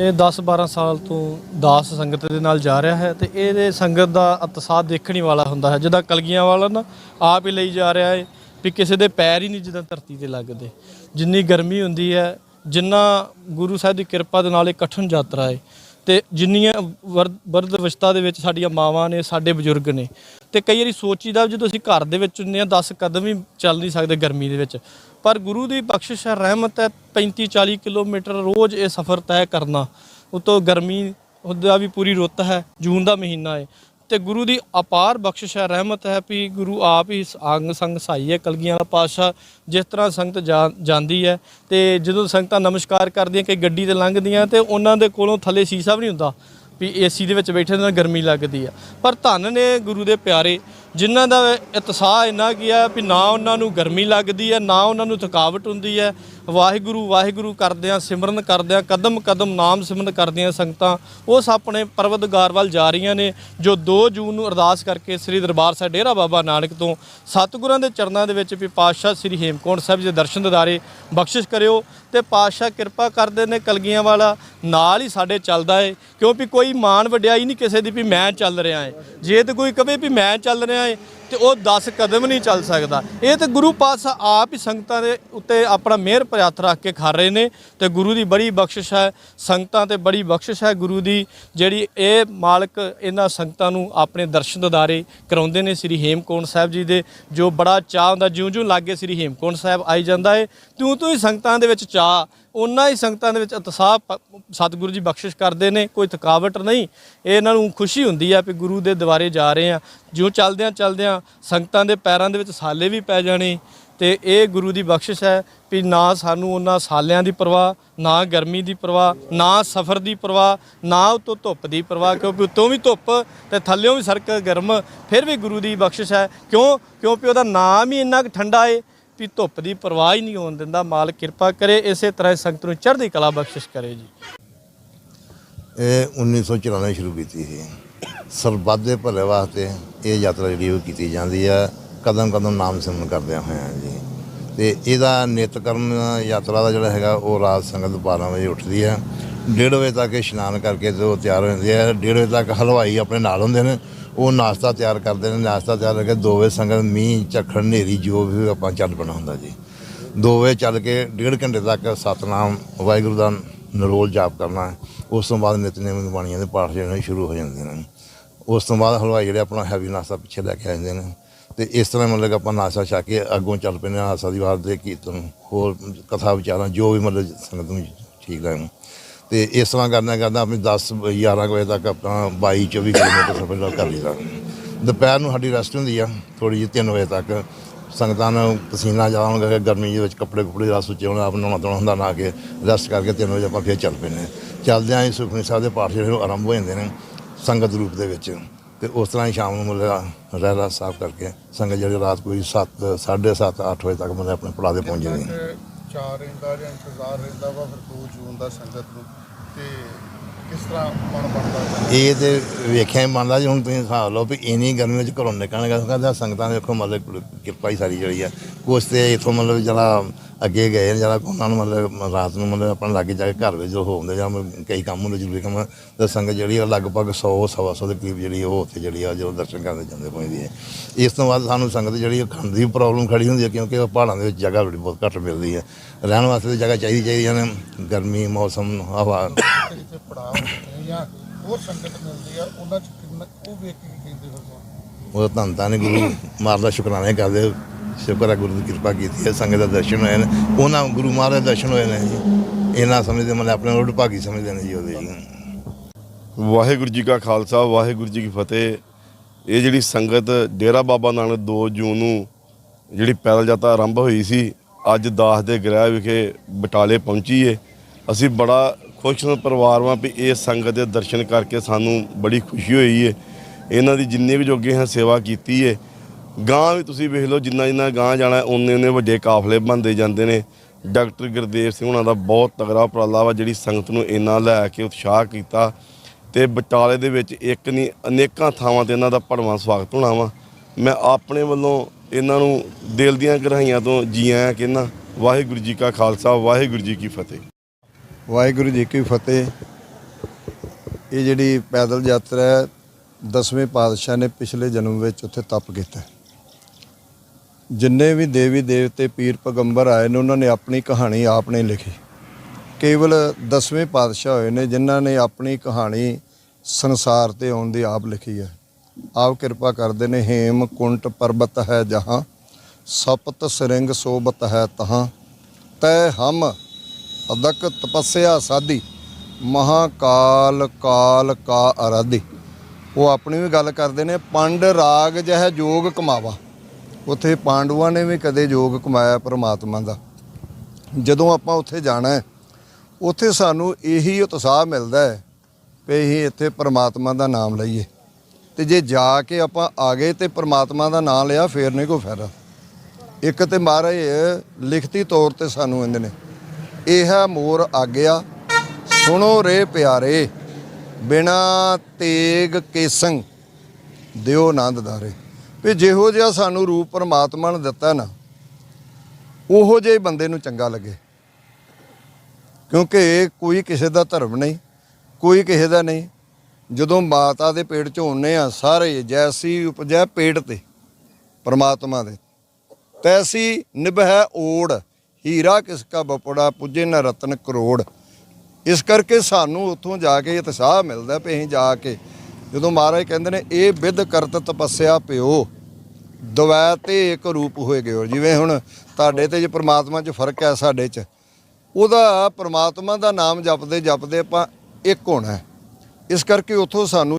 ਇਹ 10-12 ਸਾਲ ਤੋਂ ਦਾਸ ਸੰਗਤ ਦੇ ਨਾਲ ਜਾ ਰਿਹਾ ਹੈ ਤੇ ਇਹਦੇ ਸੰਗਤ ਦਾ ਉਤਸ਼ਾਹ ਦੇਖਣੀ ਵਾਲਾ ਹੁੰਦਾ ਹੈ। ਜਿੱਦਾਂ ਕਲਗੀਆਂ ਵਾਲਾ ਨਾ ਆਪ ਹੀ ਲਈ ਜਾ ਰਿਹਾ ਹੈ ਵੀ ਕਿਸੇ ਦੇ ਪੈਰ ਹੀ ਨਹੀਂ ਜਿੱਦਾਂ ਧਰਤੀ ਤੇ ਲੱਗਦੇ। ਜਿੰਨੀ ਗਰਮੀ ਹੁੰਦੀ ਹੈ, ਜਿੰਨਾ ਗੁਰੂ ਸਾਹਿਬ ਦੀ ਕਿਰਪਾ ਦੇ ਨਾਲ ਇਹ ਕਠਨ ਯਾਤਰਾ ਹੈ ਤੇ ਜਿੰਨੀਆਂ ਵਰਦ ਵਰਦ ਅਵਸਥਾ ਦੇ ਵਿੱਚ ਸਾਡੀਆਂ ਮਾਵਾਂ ਨੇ, ਸਾਡੇ ਬਜ਼ੁਰਗ ਨੇ, ਤੇ ਕਈ ਵਾਰੀ ਸੋਚੀਦਾ ਜਦੋਂ ਅਸੀਂ ਘਰ ਦੇ ਵਿੱਚ ਹੁੰਦੇ ਆ 10 ਕਦਮ ਹੀ ਚੱਲ ਨਹੀਂ ਸਕਦੇ ਗਰਮੀ ਦੇ ਵਿੱਚ। ਪਰ ਗੁਰੂ ਦੀ ਬਖਸ਼ਿਸ਼ ਹੈ, ਰਹਿਮਤ ਹੈ 35 40 ਕਿਲੋਮੀਟਰ ਰੋਜ਼ ਇਹ ਸਫ਼ਰ ਤੈਅ ਕਰਨਾ। ਉਤੋਂ ਗਰਮੀ, ਉਹਦਾ ਵੀ ਪੂਰੀ ਰੁੱਤ ਹੈ, ਜੂਨ ਦਾ ਮਹੀਨਾ ਹੈ। ਤੇ ਗੁਰੂ ਦੀ ਅਪਾਰ ਬਖਸ਼ਿਸ਼ ਹੈ, ਰਹਿਮਤ ਹੈ ਵੀ ਗੁਰੂ ਆਪ ਹੀ ਅੰਗ ਸੰਗ ਸਹਾਈ ਹੈ, ਕਲਗੀਆਂ ਵਾਲਾ ਪਾਤਸ਼ਾਹ ਜਿਸ ਤਰ੍ਹਾਂ ਸੰਗਤ ਜਾ- ਜਾਂਦੀ ਹੈ ਤੇ ਜਦੋਂ ਸੰਗਤਾਂ ਨਮਸਕਾਰ ਕਰਦੀਆਂ ਕਿ ਗੱਡੀ ਤੇ ਲੰਘਦੀਆਂ ਤੇ ਉਹਨਾਂ ਦੇ ਕੋਲੋਂ ਥੱਲੇ ਸੀਸਾ ਵੀ ਨਹੀਂ ਹੁੰਦਾ ਵੀ ਏਸੀ ਦੇ ਵਿੱਚ ਬੈਠੇ ਤਾਂ ਗਰਮੀ ਲੱਗਦੀ ਆ ਪਰ ਧੰਨ ਨੇ ਗੁਰੂ ਦੇ ਪਿਆਰੇ, ਜਿਨ੍ਹਾਂ ਦਾ ਇਤਸ਼ਾਹ ਇੰਨਾ ਗਿਆ ਵੀ ਨਾ ਉਹਨਾਂ ਨੂੰ ਗਰਮੀ ਲੱਗਦੀ ਹੈ, ਨਾ ਉਹਨਾਂ ਨੂੰ ਥਕਾਵਟ ਹੁੰਦੀ ਹੈ ਵਾਹਿਗੁਰੂ ਵਾਹਿਗੁਰੂ ਕਰਦਿਆਂ ਸਿਮਰਨ ਕਰਦਿਆਂ, ਕਦਮ ਕਦਮ ਨਾਮ ਸਿਮਰਨ ਕਰਦਿਆਂ ਸੰਗਤਾਂ ਉਸ ਆਪਣੇ ਪਰਵਤਗਾਰ ਵੱਲ ਜਾ ਰਹੀਆਂ ਨੇ, ਜੋ 2 ਜੂਨ ਨੂੰ ਅਰਦਾਸ ਕਰਕੇ ਸ੍ਰੀ ਦਰਬਾਰ ਸਾਹਿਬ ਡੇਰਾ ਬਾਬਾ ਨਾਨਕ ਤੋਂ ਸਤਿਗੁਰਾਂ ਦੇ ਚਰਨਾਂ ਦੇ ਵਿੱਚ ਵੀ ਪਾਤਸ਼ਾਹ ਸ੍ਰੀ ਹੇਮਕੁੰਟ ਸਾਹਿਬ ਜੀ ਦੇ ਦਰਸ਼ਨ ਦਿਦਾਰੇ ਬਖਸ਼ਿਸ਼ ਕਰਿਓ ਤੇ ਪਾਤਸ਼ਾਹ ਕਿਰਪਾ ਕਰਦੇ ਨੇ ਕਲਗੀਆਂ ਵਾਲਾ, ਨਾਲ ਹੀ ਸਾਡੇ ਚੱਲਦਾ ਏ, ਕਿਉਂਕਿ ਕੋਈ ਮਾਣ ਵਡਿਆਈ ਨਹੀਂ ਕਿਸੇ ਦੀ ਵੀ ਮੈਂ ਚੱਲ ਰਿਹਾ ਏ। ਜੇ ਤੇ ਕੋਈ ਕਵੇ ਵੀ ਮੈਂ ਚੱਲ ਰਿਹਾ ਏ ਤੇ ਉਹ 10 ਕਦਮ ਨਹੀਂ ਚੱਲ ਸਕਦਾ। ਇਹ ਤੇ ਗੁਰੂ ਪਾਤਸ਼ਾਹ ਆਪ ਹੀ ਸੰਗਤਾਂ ਦੇ ਉੱਤੇ ਆਪਣਾ ਮਿਹਰ ਭਰਿਆ ਹੱਥ ਰੱਖ ਕੇ ਖਾ ਰਹੇ ਨੇ ਤੇ ਗੁਰੂ ਦੀ ਬੜੀ ਬਖਸ਼ਿਸ਼ ਹੈ। ਸੰਗਤਾਂ ਤੇ ਬੜੀ ਬਖਸ਼ਿਸ਼ ਹੈ ਗੁਰੂ ਦੀ, ਜਿਹੜੀ ਇਹ ਮਾਲਕ ਇਹਨਾਂ ਸੰਗਤਾਂ ਨੂੰ ਆਪਣੇ ਦਰਸ਼ਨ ਦਿਦਾਰੇ ਕਰਾਉਂਦੇ ਨੇ ਸ੍ਰੀ ਹੇਮਕੁੰਟ ਸਾਹਿਬ ਜੀ ਦੇ, ਜੋ ਬੜਾ ਚਾਹ ਹੁੰਦਾ, ਜਿਉਂ-ਜਿਉਂ ਲਾਗੇ ਸ੍ਰੀ ਹੇਮਕੁੰਟ ਸਾਹਿਬ ਆਈ ਜਾਂਦਾ ਹੈ ਤਿਉਂ ਤਿਉਂ ਹੀ ਸੰਗਤਾਂ ਦੇ ਵਿੱਚ ਚਾਹ ਉਹਨਾਂ ਹੀ ਸੰਗਤਾਂ ਦੇ ਵਿੱਚ ਉਤਸ਼ਾਹ ਸਤਿਗੁਰੂ ਜੀ ਬਖਸ਼ਿਸ਼ ਕਰਦੇ ਨੇ, ਕੋਈ ਥਕਾਵਟ ਨਹੀਂ। ਇਹਨਾਂ ਨੂੰ ਖੁਸ਼ੀ ਹੁੰਦੀ ਆ ਵੀ ਗੁਰੂ ਦੇ ਦੁਆਰੇ ਜਾ ਰਹੇ ਆ। ਜਿਉਂ ਚੱਲਦਿਆਂ ਚੱਲਦਿਆਂ ਸੰਗਤਾਂ ਦੇ ਪੈਰਾਂ ਦੇ ਵਿੱਚ ਸਾਲੇ ਵੀ ਪੈ ਜਾਣੇ। ਤੇ ਇਹ ਗੁਰੂ ਦੀ ਬਖਸ਼ਿਸ਼ ਹੈ ਵੀ ਨਾ ਸਾਨੂੰ ਉਹਨਾਂ ਸਾਲਿਆਂ ਦੀ ਪਰਵਾਹ, ਨਾ ਗਰਮੀ ਦੀ ਪਰਵਾਹ, ਨਾ ਸਫ਼ਰ ਦੀ ਪਰਵਾਹ, ਨਾ ਉਤੋਂ ਧੁੱਪ ਦੀ ਪਰਵਾਹ, ਕਿਉਂਕਿ ਉਤੋਂ ਵੀ ਧੁੱਪ ਤੇ ਥੱਲਿਓਂ ਵੀ ਸਰਕ ਗਰਮ, ਫਿਰ ਵੀ ਗੁਰੂ ਦੀ ਬਖਸ਼ਿਸ਼ ਹੈ। ਕਿਉਂ? ਕਿਉਂਕਿ ਉਹਦਾ ਨਾਮ ਹੀ ਇੰਨਾ ਕੁ ਠੰਡਾ ਏ। ਵੀ ਧੁੱਪ ਦੀ ਪਰਵਾਹ ਹੀ ਨਹੀਂ ਹੋਣ ਦਿੰਦਾ। ਮਾਲ ਕਿਰਪਾ ਕਰੇ, ਇਸੇ ਤਰ੍ਹਾਂ ਸੰਗਤ ਨੂੰ ਚੜ੍ਹਦੀ ਕਲਾ ਬਖਸ਼ਿਸ਼ ਕਰੇ ਜੀ। ਇਹ 1994 ਸ਼ੁਰੂ ਕੀਤੀ ਸੀ। ਸਰਬੱਤ ਦੇ ਭਲੇ ਵਾਸਤੇ ਇਹ ਯਾਤਰਾ ਜਿਹੜੀ ਉਹ ਕੀਤੀ ਜਾਂਦੀ ਆ। ਕਦਮ ਕਦਮ ਨਾਮ ਸਿਮਰਨ ਕਰਦਿਆਂ ਹੋਇਆਂ ਜੀ। ਤੇ ਇਹਦਾ ਨਿਤਕਰਮ ਯਾਤਰਾ ਦਾ ਜਿਹੜਾ ਹੈਗਾ, ਉਹ ਰਾਤ ਸੰਗਤ 12 ਵਜੇ ਉੱਠਦੀ ਆ। ਡੇਢ ਵਜੇ ਤੱਕ ਇਸ਼ਨਾਨ ਕਰਕੇ ਜੋ ਤਿਆਰ ਹੋ ਜਾਂਦੇ ਆ, ਡੇਢ ਵਜੇ ਤੱਕ ਹਲਵਾਈ ਆਪਣੇ ਨਾਲ ਹੁੰਦੇ ਨੇ, ਉਹ ਨਾਸ਼ਤਾ ਤਿਆਰ ਕਰਦੇ ਨੇ। ਨਾਸ਼ਤਾ ਤਿਆਰ ਕਰਕੇ 2 ਵਜੇ ਸੰਗਤ ਮੀਂਹ, ਝੱਖੜ, ਹਨੇਰੀ, ਜੋ ਵੀ ਆਪਾਂ ਚੱਲ ਪੈਣਾ ਹੁੰਦਾ ਜੀ। 2 ਵਜੇ ਚੱਲ ਕੇ ਡੇਢ ਘੰਟੇ ਤੱਕ ਸਤਨਾਮ, ਵਾਹਿਗੁਰੂ ਦਾ ਨਰੋਲ ਜਾਪ ਕਰਨਾ। ਉਸ ਤੋਂ ਬਾਅਦ ਨਿਤਨੇਮ ਬਾਣੀਆਂ ਦੇ ਪਾਠ ਜਿਹੜੇ ਸ਼ੁਰੂ ਹੋ ਜਾਂਦੇ ਨੇ। ਉਸ ਤੋਂ ਬਾਅਦ ਹਲਵਾਈ ਜਿਹੜੇ ਆਪਣਾ ਹੈਵੀ ਨਾਸ਼ਤਾ ਪਿੱਛੇ ਲੈ ਕੇ ਆ ਜਾਂਦੇ ਨੇ। ਤੇ ਇਸ ਤਰ੍ਹਾਂ ਮਤਲਬ ਕਿ ਆਪਾਂ ਨਾਸ਼ਤਾ ਛਕ ਕੇ ਅੱਗੋਂ ਚੱਲ ਪੈਂਦੇ ਹਾਂ, ਆਸਾ ਦੀ ਵਾਰ ਦੇ ਕੀਰਤਨ, ਹੋਰ ਕਥਾ ਵਿਚਾਰਾਂ, ਜੋ ਵੀ ਮਤਲਬ ਸੰਗਤ ਨੂੰ ਠੀਕ ਲੱਗੇ ਤੇ ਇਸ ਤਰ੍ਹਾਂ ਕਰਨਾ ਕਰਦਾ ਆਪਣੀ 10 11 ਕੁ ਵਜੇ ਤੱਕ ਆਪਣਾ 22 24 ਕਿਲੋਮੀਟਰ ਸਫ਼ਰ ਕਰ ਲਈਦਾ। ਦੁਪਹਿਰ ਨੂੰ ਸਾਡੀ ਰੈਸਟ ਹੁੰਦੀ ਆ ਥੋੜੀ ਜਿਹੀ 3 ਵਜੇ ਤੱਕ। ਸੰਗਤਾਂ ਨੂੰ ਪਸੀਨਾ ਜ਼ਿਆਦਾ ਹੋਣ ਕਰਕੇ ਗਰਮੀ ਦੇ ਵਿੱਚ ਕੱਪੜੇ ਕੁਪੜੇ ਰਸ ਸੁੱਚੇ ਹੋਣਾ, ਆਪ ਨਹਾਉਣਾ ਧੋਣਾ ਹੁੰਦਾ ਨਾ ਕੇ ਰੈਸਟ ਕਰਕੇ 3 ਵਜੇ ਆਪਾਂ ਫਿਰ ਚੱਲ ਪੈਂਦੇ ਹਾਂ। ਚੱਲਦਿਆਂ ਹੀ ਸੁਖਮਨੀ ਸਾਹਿਬ ਦੇ ਪਾਠ ਜਿਹੜੇ ਆਰੰਭ ਹੋ ਜਾਂਦੇ ਨੇ ਸੰਗਤ ਰੂਪ ਦੇ ਵਿੱਚ। ਤੇ ਉਸ ਤਰ੍ਹਾਂ ਹੀ ਸ਼ਾਮ ਨੂੰ ਮਤਲਬ ਰਹਿਰਾ ਸਾਫ਼ ਕਰਕੇ ਸੰਗਤ ਜਿਹੜੀ ਰਾਤ ਕੋਈ 7 7:30 8 ਵਜੇ ਤੱਕ ਮਤਲਬ ਆਪਣੇ ਪੜਾ ਦੇ ਪਹੁੰਚ ਜਾਂਦੀ ਹੈ ਰਹਿੰਦਾ ਜਾਂ ਇੰਤਜ਼ਾਰ ਰਹਿੰਦਾ ਵਾ, ਫਿਰ 2 ਜੂਨ ਦਾ ਸੰਗਤ ਨੂੰ। ਤੇ ਕਿਸ ਤਰ੍ਹਾਂ ਮਨ ਬਣਦਾ ਹੈ ਇਹ ਤੇ ਵੇਖਿਆ ਹੀ ਮੰਨਦਾ ਜੀ ਹੁਣ ਤੁਸੀਂ ਹਿਸਾਬ ਲਓ ਵੀ ਇੰਨੀ ਗਰਮੀ ਵਿੱਚ ਘਰੋਂ ਨਿਕਲਣਗਾ ਕਹਿੰਦਾ ਸੰਗਤਾਂ ਦੇਖੋ ਮਤਲਬ ਕਿਰਪਾ ਹੀ ਸਾਰੀ ਜਿਹੜੀ ਆ। ਕੁਛ ਤੇ ਇਥੋਂ ਮਤਲਬ ਜਿਹੜਾ ਅੱਗੇ ਗਏ ਨੇ ਜਿਹੜਾ ਉਹਨਾਂ ਨੂੰ ਮਤਲਬ ਰਾਤ ਨੂੰ ਮਤਲਬ ਆਪਣੇ ਲਾਗੇ ਜਾ ਕੇ ਘਰ ਵਿੱਚ ਜੋ ਹੁੰਦੇ ਜਾਂ ਕਈ ਕੰਮ ਹੁੰਦੇ, ਜ਼ਰੂਰੀ ਕੰਮ ਤੇ ਸੰਗਤ ਜਿਹੜੀ ਆ, ਲਗਭਗ 100 ਸਵਾ ਸੌ ਦੇ ਕਰੀਬ ਜਿਹੜੀ ਉਹ ਉੱਥੇ ਜਿਹੜੀ ਆ, ਜਦੋਂ ਦਰਸ਼ਨ ਕਰਨ ਜਾਂਦੇ ਪਹੁੰਚਦੀ ਹੈ। ਇਸ ਤੋਂ ਬਾਅਦ ਸਾਨੂੰ ਸੰਗਤ ਜਿਹੜੀ ਉਹ ਖਾਣ ਦੀ ਪ੍ਰੋਬਲਮ ਖੜੀ ਹੁੰਦੀ ਹੈ, ਕਿਉਂਕਿ ਉਹ ਪਹਾੜਾਂ ਦੇ ਵਿੱਚ ਜਗ੍ਹਾ ਬੜੀ ਬਹੁਤ ਘੱਟ ਮਿਲਦੀ ਹੈ। ਰਹਿਣ ਵਾਸਤੇ ਤਾਂ ਜਗ੍ਹਾ ਚਾਹੀਦੀ ਚਾਹੀਦੀ ਨੇ। ਗਰਮੀ, ਮੌਸਮ, ਹਵਾ। ਪੜਾਅ ਜਾਂ ਹੋਰ ਸੰਗਤ ਮਿਲਦੀ ਆ ਉਹਨਾਂ ਚ ਉਹ ਵੇਖ ਕੇ ਕਹਿੰਦੇ ਹੋ ਉਹ ਧੰਨ ਧੰਨ ਗੁਰੂ ਮਾਰ ਦਾ ਸ਼ੁਕਰਾਨੇ ਕਰਦੇ। ਸ਼ੁਕਰ ਹੈ ਗੁਰੂ ਦੀ ਕਿਰਪਾ ਕੀਤੀ ਹੈ, ਸੰਗਤ ਦਾ ਦਰਸ਼ਨ ਹੋਏ ਨੇ। ਉਹਨਾਂ ਗੁਰੂ ਮਹਾਰਾਜ ਦੇ ਦਰਸ਼ਨ ਹੋਏ ਨੇ ਜੀ। ਇਹਨਾਂ ਸਮਝਦੇ ਮਤਲਬ ਆਪਣੇ ਨੂੰ ਭਾਗੀ ਸਮਝਦੇ ਨੇ ਜੀ ਉਹਦੇ ਜੀ। ਵਾਹਿਗੁਰੂ ਜੀ ਕਾ ਖਾਲਸਾ, ਵਾਹਿਗੁਰੂ ਜੀ ਕੀ ਫਤਿਹ। ਇਹ ਜਿਹੜੀ ਸੰਗਤ ਡੇਰਾ ਬਾਬਾ ਨਾਨਕ 2 ਜੂਨ ਨੂੰ ਜਿਹੜੀ ਪੈਦਲ ਯਾਤਰਾ ਆਰੰਭ ਹੋਈ ਸੀ, ਅੱਜ ਦਾਸ ਦੇ ਗ੍ਰਹਿ ਵਿਖੇ ਬਟਾਲੇ ਪਹੁੰਚੀ ਏ। ਅਸੀਂ ਬੜਾ ਖੁਸ਼ ਪਰਿਵਾਰ ਵਾਂ ਵੀ ਇਹ ਸੰਗਤ ਦੇ ਦਰਸ਼ਨ ਕਰਕੇ ਸਾਨੂੰ ਬੜੀ ਖੁਸ਼ੀ ਹੋਈ ਏ। ਇਹਨਾਂ ਦੀ ਜਿੰਨੇ ਵੀ ਜੋਗੇ ਹਾਂ ਸੇਵਾ ਕੀਤੀ ਏ। ਗਾਂ ਵੀ ਤੁਸੀਂ ਵੇਖ ਲਓ, ਜਿੰਨਾ ਜਿੰਨਾ ਗਾਂ ਜਾਣਾ ਉਹਨੇ ਉਹਨੇ ਵੱਡੇ ਕਾਫਲੇ ਬਣਦੇ ਜਾਂਦੇ ਨੇ। ਡਾਕਟਰ ਗੁਰਦੇਵ ਸਿੰਘ ਉਹਨਾਂ ਦਾ ਬਹੁਤ ਤਗੜਾ ਉਪਰਾਲਾ ਵਾ, ਜਿਹੜੀ ਸੰਗਤ ਨੂੰ ਇੰਨਾ ਲੈ ਕੇ ਉਤਸ਼ਾਹ ਕੀਤਾ। ਤੇ ਬਟਾਲੇ ਦੇ ਵਿੱਚ ਇੱਕ ਨਹੀਂ ਅਨੇਕਾਂ ਥਾਵਾਂ ਤੇ ਇਹਨਾਂ ਦਾ ਭੜਵਾਂ ਸਵਾਗਤ ਹੋਣਾ ਵਾ। ਮੈਂ ਆਪਣੇ ਵੱਲੋਂ ਇਹਨਾਂ ਨੂੰ ਦਿਲ ਦੀਆਂ ਗਹਿਰਾਈਆਂ ਤੋਂ ਜੀ ਆਇਆਂ ਕਹਿੰਦਾ ਵਾਹਿਗੁਰੂ ਜੀ ਕਾ ਖਾਲਸਾ, ਵਾਹਿਗੁਰੂ ਜੀ ਕੀ ਫਤਿਹ। ਵਾਹਿਗੁਰੂ ਜੀ ਕੀ ਫਤਿਹ। ਇਹ ਜਿਹੜੀ ਪੈਦਲ ਯਾਤਰਾ ਹੈ, ਦਸਵੇਂ ਪਾਤਸ਼ਾਹ ਨੇ ਪਿਛਲੇ ਜਨਮ ਵਿੱਚ ਉੱਥੇ ਤਪ ਕੀਤਾ ਜਿੰਨੇ ਵੀ ਦੇਵੀ ਦੇਵਤੇ ਪੀਰ ਪੈਗੰਬਰ ਆਏ ਨੇ, ਉਹਨਾਂ ਨੇ ਆਪਣੀ ਕਹਾਣੀ ਆਪ ਨੇ ਲਿਖੀ। ਕੇਵਲ ਦਸਵੇਂ ਪਾਤਸ਼ਾਹ ਹੋਏ ਨੇ, ਜਿਨ੍ਹਾਂ ਨੇ ਆਪਣੀ ਕਹਾਣੀ ਸੰਸਾਰ ਤੇ ਆਉਣ ਦੀ ਆਪ ਲਿਖੀ ਹੈ। ਆਪ ਕਿਰਪਾ ਕਰਦੇ ਨੇ, ਹੇਮ ਕੁੰਟ ਪਰਬਤ ਹੈ ਜਹਾਂ, ਸਪਤ ਸਰਿੰਗ ਸੋਬਤ ਹੈ ਤਹਾਂ। ਤੈ ਹਮ ਅਦਕ ਤਪੱਸਿਆ ਸਾਧੀ, ਮਹਾਕਾਲ ਕਾਲ ਕਾ ਅਰਾਧੀ। ਉਹ ਆਪਣੀ ਵੀ ਗੱਲ ਕਰਦੇ ਨੇ, ਪੰਡ ਰਾਗ ਜਹ ਜੋਗ ਕਮਾਵਾ। ਉੱਥੇ ਪਾਂਡਵਾਂ ਨੇ ਵੀ ਕਦੇ ਯੋਗ ਕਮਾਇਆ ਪ੍ਰਮਾਤਮਾ ਦਾ। ਜਦੋਂ ਆਪਾਂ ਉੱਥੇ ਜਾਣਾ ਹੈ, ਉੱਥੇ ਸਾਨੂੰ ਇਹੀ ਉਤਸ਼ਾਹ ਮਿਲਦਾ ਹੈ ਕਿ ਅਸੀਂ ਇੱਥੇ ਪ੍ਰਮਾਤਮਾ ਦਾ ਨਾਮ ਲਈਏ। ਤੇ ਜੇ ਜਾ ਕੇ ਆਪਾਂ ਆ ਗਏ ਤੇ ਪ੍ਰਮਾਤਮਾ ਦਾ ਨਾਮ ਲਿਆ, ਫੇਰ ਨਹੀਂ ਕੋਈ ਫਾਇਦਾ। ਇੱਕ ਤੇ ਮਹਾਰਾਜ ਲਿਖਤੀ ਤੌਰ ਤੇ ਸਾਨੂੰ ਕਹਿੰਦੇ ਨੇ, ਇਹ ਮੋਰ ਆਗਿਆ, ਸੁਣੋ ਰੇ ਪਿਆਰੇ, ਬਿਨਾ ਤੇਗ ਕੇਸੰ ਦਿਓ ਆਨੰਦ ਦਾਰੇ ਵੀ ਜਿਹੋ ਜਿਹਾ ਸਾਨੂੰ ਰੂਪ ਪਰਮਾਤਮਾ ਨੇ ਦਿੱਤਾ ਨਾ, ਉਹੋ ਜਿਹੇ ਬੰਦੇ ਨੂੰ ਚੰਗਾ ਲੱਗੇ। ਕਿਉਂਕਿ ਕੋਈ ਕਿਸੇ ਦਾ ਧਰਮ ਨਹੀਂ, ਕੋਈ ਕਿਸੇ ਦਾ ਨਹੀਂ। ਜਦੋਂ ਮਾਤਾ ਦੇ ਪੇਟ ਚ ਹੁੰਨੇ ਆ ਸਾਰੇ, ਜੈਸੀ ਉਪਜੈ ਪੇਟ ਤੇ ਪਰਮਾਤਮਾ ਦੇ, ਤੈਸੀ ਨਿਭੈ ਓੜ, ਹੀਰਾ ਕਿਸ ਕਾ ਬਪੜਾ, ਪੁੱਜੇ ਨ ਰਤਨ ਕਰੋੜ। ਇਸ ਕਰਕੇ ਸਾਨੂੰ ਉੱਥੋਂ ਜਾ ਕੇ ਉਤਸ਼ਾਹ ਮਿਲਦਾ ਵੀ ਅਸੀਂ ਜਾ ਕੇ ਜਦੋਂ ਮਹਾਰਾਜ ਕਹਿੰਦੇ ਨੇ, ਇਹ ਵਿਦ ਕਰਤ ਤਪੱਸਿਆ ਪਿਓ ਦਵੈ ਤੇ ਇੱਕ ਰੂਪ ਹੋਏ ਗਏ ਹੋ ਜਿਵੇਂ ਹੁਣ ਤੁਹਾਡੇ ਤੇ ਜੇ ਪ੍ਰਮਾਤਮਾ 'ਚ ਫ਼ਰਕ ਹੈ ਸਾਡੇ 'ਚ, ਉਹਦਾ ਪ੍ਰਮਾਤਮਾ ਦਾ ਨਾਮ ਜਪਦੇ ਜਪਦੇ ਆਪਾਂ ਇੱਕ ਹੋਣਾ ਇਸ ਕਰਕੇ ਉੱਥੋਂ ਸਾਨੂੰ